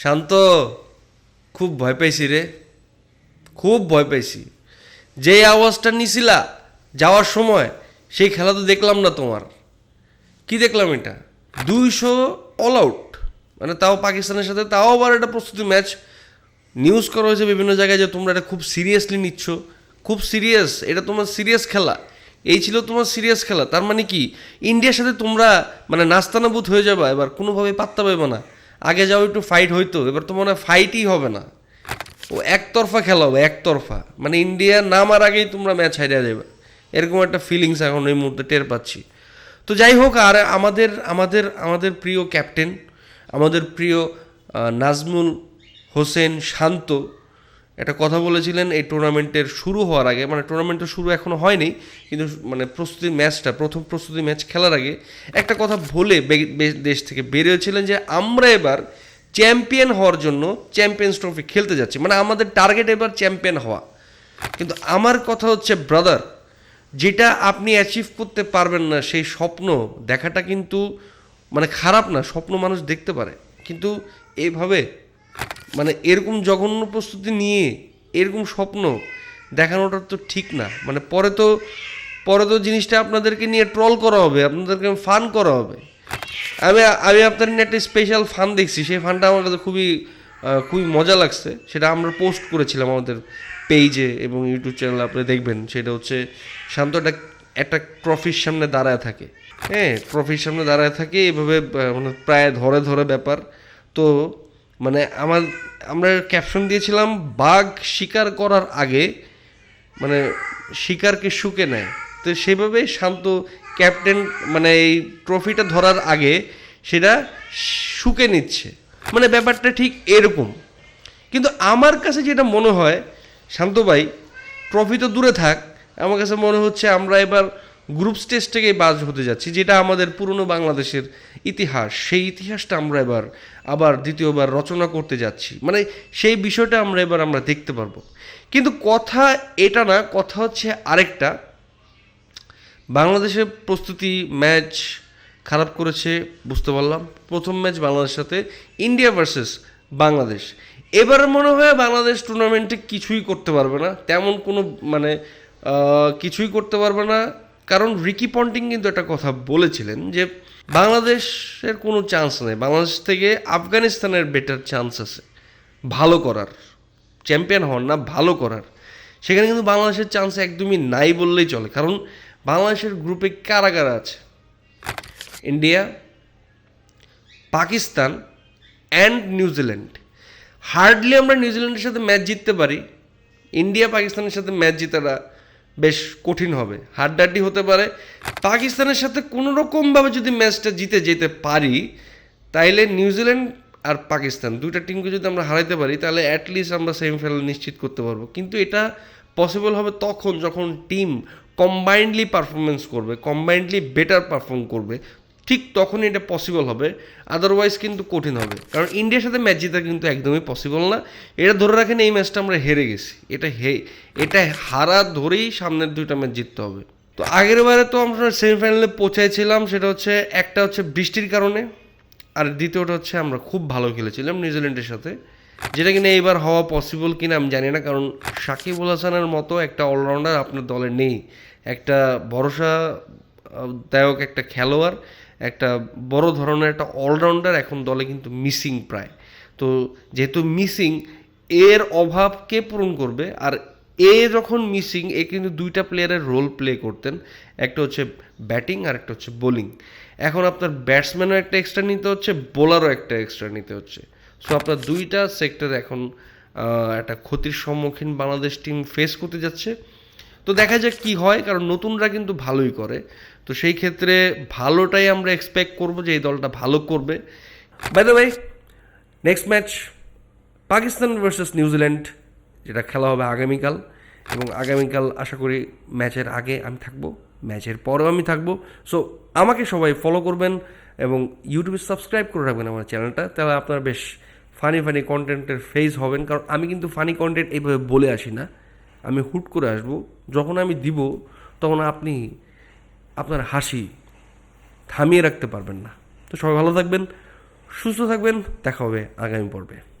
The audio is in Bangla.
শান্ত, খুব ভয় পাইছি রে। খুব ভয় পাইছি যেই আওয়াজটা নিছিলা যাওয়ার সময়, সেই খেলা তো দেখলাম না তোমার। কি দেখলাম এটা? দুইশো অল আউট মানে তাও পাকিস্তানের সাথে, তাও আবার একটা প্রস্তুতি ম্যাচ নিউজ করা হয়েছে বিভিন্ন জায়গায় যে তোমরা এটা খুব সিরিয়াসলি নিচ্ছ। খুব সিরিয়াস এটা তোমার সিরিয়াস খেলা। এই ছিল তোমার সিরিয়াস খেলা। তার মানে কি? ইন্ডিয়ার সাথে তোমরা মানে নাস্তানাবুত হয়ে যাবে, এবার কোনোভাবে পাত্তা পাবে না। আগে যাও, একটু ফাইট হইতো। এবার তো মনে হয় ফাইটই হবে না। ও একতরফা খেলা হবে, একতরফা। মানে ইন্ডিয়া নামার আগেই তোমরা ম্যাচ হারিয়ে যাবে। এরকম একটা ফিলিংস এখন এই মুহূর্তে টের পাচ্ছি। তো যাই হোক, আর আমাদের আমাদের আমাদের প্রিয় ক্যাপ্টেন আমাদের প্রিয় নাজমুল হোসেন শান্ত একটা কথা বলেছিলেন, এই টুর্নামেন্টের শুরু হওয়ার আগে মানে টুর্নামেন্টের শুরু এখনও হয়নি, কিন্তু মানে প্রস্তুতি ম্যাচটা, প্রথম প্রস্তুতি ম্যাচ খেলার আগে, একটা কথা বলে দেশ থেকে বেরিয়েছিলেন যে আমরা এবার চ্যাম্পিয়ন হওয়ার জন্য চ্যাম্পিয়ন্স ট্রফি খেলতে যাচ্ছি মানে আমাদের টার্গেট এবার চ্যাম্পিয়ন হওয়া। কিন্তু আমার কথা হচ্ছে, ব্রাদার, যেটা আপনি অ্যাচিভ করতে পারবেন না, সেই স্বপ্ন দেখাটা কিন্তু মানে খারাপ না, স্বপ্ন মানুষ দেখতে পারে। কিন্তু এইভাবে মানে এরকম জঘন্য প্রস্তুতি নিয়ে এরকম স্বপ্ন দেখানোটা তো ঠিক না। মানে পরে তো পরে তো জিনিসটা আপনাদেরকে নিয়ে ট্রল করা হবে, আপনাদেরকে ফান করা হবে। আমি আমি আপনার নিয়ে একটা স্পেশাল ফান দেখছি, সেই ফানটা আমার কাছে খুবই খুবই মজা লাগছে। সেটা আমরা পোস্ট করেছিলাম আমাদের পেজে এবং ইউটিউব চ্যানেলে আপনি দেখবেন। সেটা হচ্ছে, শান্ত একটা একটা ট্রফির সামনে দাঁড়ায় থাকে। হ্যাঁ ট্রফির সামনে দাঁড়ায় থাকে, এভাবে মানে প্রায় ধরে ধরে ব্যাপার। তো মানে আমার, আমরা ক্যাপশন দিয়েছিলাম, বাঘ শিকার করার আগে মানে শিকারকে শুকে নেয়। তো সেভাবে শান্ত ক্যাপ্টেন মানে এই ট্রফিটা ধরার আগে সেটা শুকে নিচ্ছে। মানে ব্যাপারটা ঠিক এরকম। কিন্তু আমার কাছে যেটা মনে হয়, শান্ত ভাই ট্রফি তো দূরে থাক, আমার কাছে মনে হচ্ছে আমরা এবার গ্রুপ স্টেজ থেকেই বাজ হতে যাচ্ছি, যেটা আমাদের পুরনো বাংলাদেশের ইতিহাস। সেই ইতিহাসটা আমরা এবার, আবার দ্বিতীয়বার রচনা করতে যাচ্ছি। মানে সেই বিষয়টা আমরা এবার আমরা দেখতে পারব। কিন্তু কথা এটা না, কথা হচ্ছে আরেকটা। বাংলাদেশের প্রস্তুতি ম্যাচ খারাপ করেছে, বুঝতে পারলাম। প্রথম ম্যাচ বাংলাদেশের সাথে, ইন্ডিয়া ভার্সেস বাংলাদেশ। এবার মনে হয় বাংলাদেশ টুর্নামেন্টে কিছুই করতে পারবে না। তেমন কোনো মানে কিছুই করতে পারবে না। কারণ রিকি পন্টিং কিন্তু একটা কথা বলেছিলেন যে বাংলাদেশের কোনো চান্স নেই। বাংলাদেশ থেকে আফগানিস্তানের বেটার চান্স আছে। ভালো করার। চ্যাম্পিয়ন হন না, ভালো করার। সেখানে কিন্তু বাংলাদেশের চান্স একদমই নাই বললেই চলে। কারণ বাংলাদেশের গ্রুপে কারা কারা আছে? India Pakistan and New Zealand hardly আমরা নিউজিল্যান্ডের সাথে ম্যাচ জিততে পারি। ইন্ডিয়া পাকিস্তানের সাথে ম্যাচ জেতাটা বেশ কঠিন হবে। হাড্ডাড্ডি হতে পারে। পাকিস্তানের সাথে কোনো রকমভাবে যদি ম্যাচটা জিতে যেতে পারি, তাইলে নিউজিল্যান্ড আর পাকিস্তান দুইটা টিমকে যদি আমরা হারাইতে পারি তাহলে অ্যাটলিস্ট আমরা সেমিফাইনাল নিশ্চিত করতে পারব। কিন্তু এটা পসিবল হবে তখন যখন টিম কম্বাইন্ডলি পারফরমেন্স করবে কম্বাইন্ডলি বেটার পারফর্ম করবে। ঠিক তখনই এটা পসিবল হবে আদারওয়াইজ কিন্তু কঠিন হবে। কারণ ইন্ডিয়ার সাথে ম্যাচ জেতা কিন্তু একদমই পসিবল না। এটা ধরে রাখেন এই ম্যাচটা আমরা হেরে গেছি। এটা হে, এটা হারা ধরেই সামনের দুইটা ম্যাচ জিততে হবে। তো আগের বারে তো আমরা সেমিফাইনালে পৌঁছাইছিলাম, সেটা হচ্ছে, একটা হচ্ছে বৃষ্টির কারণে, আর দ্বিতীয়টা হচ্ছে আমরা খুব ভালো খেলেছিলাম নিউজিল্যান্ডের সাথে, যেটা কিনা এইবার হওয়া পসিবল কিনা আমি জানি না, কারণ সাকিবুল হাসানের মতো একটা অলরাউন্ডার আপনার দলে নেই। একটা ভরসা দায়ক একটা খেলোয়াড় একটা বড় ধরনের একটা অলরাউন্ডার এখন দলে কিন্তু মিসিং প্রায়। তো যেহেতু মিসিং এর অভাব কে পূরণ করবে? আর এ যখন মিসিং এ কিন্তু দুইটা প্লেয়ারের রোল প্লে করতেন। একটা হচ্ছে ব্যাটিং আর একটা হচ্ছে বোলিং এখন আপনার ব্যাটসম্যানও একটা এক্সট্রা নিতে হচ্ছে বোলারও একটা এক্সট্রা নিতে হচ্ছে। সো আপনার দুইটা সেক্টর এখন একটা ক্ষতির সম্মুখীন বাংলাদেশ টিম ফেস করতে যাচ্ছে। তো দেখা যাক কি হয়, কারণ নতুনরা কিন্তু ভালোই করে। তো সেই ক্ষেত্রে ভালোটাই আমরা এক্সপেক্ট করব যে এই দলটা ভালো করবে। বাই দ্য ভাই next match Pakistan versus New Zealand যেটা খেলা হবে আগামীকাল। এবং আগামীকাল আশা করি ম্যাচের আগে আমি থাকব ম্যাচের পরেও আমি থাকব। সো আমাকে সবাই ফলো করবেন এবং ইউটিউবে সাবস্ক্রাইব করে রাখবেন আমার চ্যানেলটা তাহলে আপনার বেশ ফানি ফানি কন্টেন্টের ফেস হবেন। কারণ আমি কিন্তু ফানি কন্টেন্ট এইভাবে বলে আসি না। আমি হুট করে আসব। যখন আমি দিব, তখন আপনি আপনার হাসি থামিয়ে রাখতে পারবেন না। তো সবাই ভালো থাকবেন, সুস্থ থাকবেন, দেখা হবে আগামী পর্বে।